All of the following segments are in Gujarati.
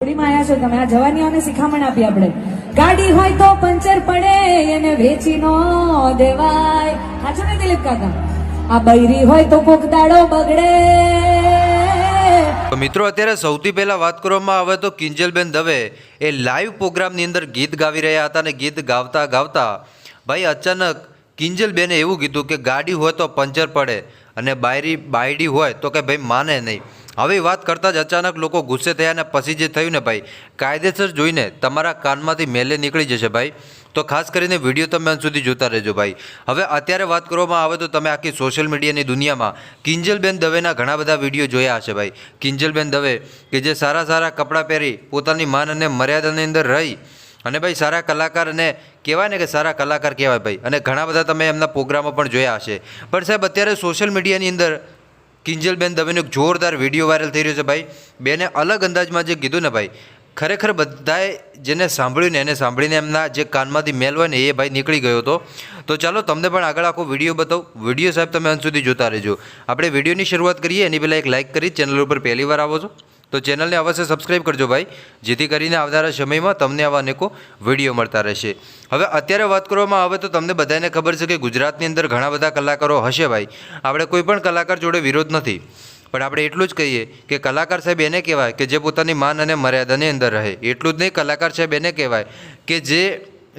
જોડીમાં આવ્યા છો, તમે આ જવાનીઓને શિખામણ આપી આપણે. ગાડી હોય તો પંચર પડે, એને વેચી નો દેવાય સાચું ને દિલીપ કાકા? આ બૈરી હોય તો કોક દાડો બગડે. મિત્રો, અત્યારે સૌથી પહેલા વાત કરવામાં આવે તો કિંજલબેન દવે એ લાઈવ પ્રોગ્રામની અંદર ગીત ગાવી રહ્યા હતા અને ગીત ગાવતા ગાવતા ભાઈ અચાનક કિંજલબેને એવું કીધું કે ગાડી હોય તો પંચર પડે અને બાયરી બાયડી હોય તો કે ભાઈ માને નહીં. આવી વાત કરતાં જ અચાનક લોકો ગુસ્સે થયા અને પછી જે થયું ને ભાઈ, કાયદેસર જોઈને તમારા કાનમાંથી મેલે નીકળી જશે ભાઈ. તો ખાસ કરીને વીડિયો તમે અંત સુધી જોતા રહેજો ભાઈ. હવે અત્યારે વાત કરવામાં આવે તો તમે આખી સોશિયલ મીડિયાની દુનિયામાં કિંજલબેન દવેના ઘણા બધા વીડિયો જોયા હશે ભાઈ. કિંજલબેન દવે કે જે સારા સારા કપડાં પહેરી પોતાની માન અને મર્યાદાની અંદર રહી અને ભાઈ સારા કલાકાર અને કહેવાય ને કે સારા કલાકાર કહેવાય ભાઈ. અને ઘણા બધા તમે એમના પ્રોગ્રામો પણ જોયા હશે. પણ સાહેબ, અત્યારે સોશિયલ મીડિયાની અંદર કિંજલબેન દવેનો જોરદાર વીડિયો વાયરલ થઈ રહ્યો છે ભાઈ. બેને અલગ અંદાજમાં જે કીધું ને ભાઈ, ખરેખર બધાએ જેને સાંભળ્યું ને એને સાંભળીને એમના જે કાનમાંથી મેલ હોય ને એ ભાઈ નીકળી ગયો હતો. તો ચાલો તમને પણ આગળ આખો વીડિયો બતાવું. વીડિયો સાહેબ તમે અંત સુધી જોતા રહેજો. આપણે વિડીયોની શરૂઆત કરીએ, એની પહેલાં એક લાઇક કરી, ચેનલ ઉપર પહેલી વાર આવો છો. તો ચેનલને અવશ્ય સબસ્ક્રાઈબ કરજો ભાઈ, જેથી કરીને આવનારા સમયમાં તમને આવા અનેકો વીડિયો મળતા રહેશે. હવે અત્યારે વાત કરવામાં આવે તો તમને બધાને ખબર છે કે ગુજરાતની અંદર ઘણા બધા કલાકારો હશે ભાઈ. આપણે કોઈ પણ કલાકાર જોડે વિરોધ નથી. પણ આપણે એટલું જ કહીએ કે કલાકાર સાહેબ એને કહેવાય કે જે પોતાની માન અને મર્યાદાની અંદર રહે. એટલું જ નહીં, કલાકાર સાહેબ એને કહેવાય કે જે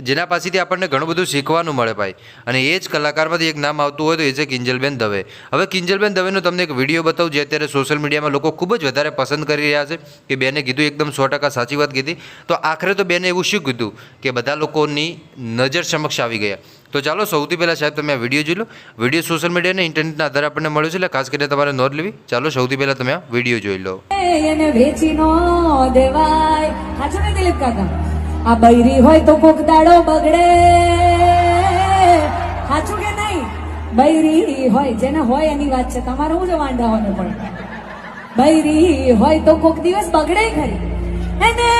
જેના પાસેથી આપણને ઘણું બધું શીખવાનું મળે ભાઈ. અને એ જ કલાકારમાંથી એક નામ આવતું હોય તો એ છે કિંજલબેન દવે. હવે કિંજલબેન દવેનો તમને એક વીડિયો બતાવું જે અત્યારે સોશિયલ મીડિયામાં લોકો ખૂબ જ વધારે પસંદ કરી રહ્યા છે કે બેને કીધું, એકદમ સો ટકા સાચી વાત કીધી. તો આખરે તો બેને એવું શું કીધું કે બધા લોકોની નજર સમક્ષ આવી ગયા. તો ચાલો સૌથી પહેલાં સાહેબ તમે આ વીડિયો જોઈ લો. વીડિયો સોશિયલ મીડિયા અને ઇન્ટરનેટના આધારે આપણને મળ્યું છે એટલે ખાસ કરીને તમારે નોંધ લેવી. ચાલો સૌથી પહેલાં તમે આ વીડિયો જોઈ લો. દિલીપ કાકા? આ બૈરી હોય તો કોક દાડો બગડે. સાચું કે નહીં? બૈરી હોય, જેને હોય એની વાત છે. તમારે જો હોય પણ? બૈરી હોય તો કોક દિવસ બગડે ખરી. એને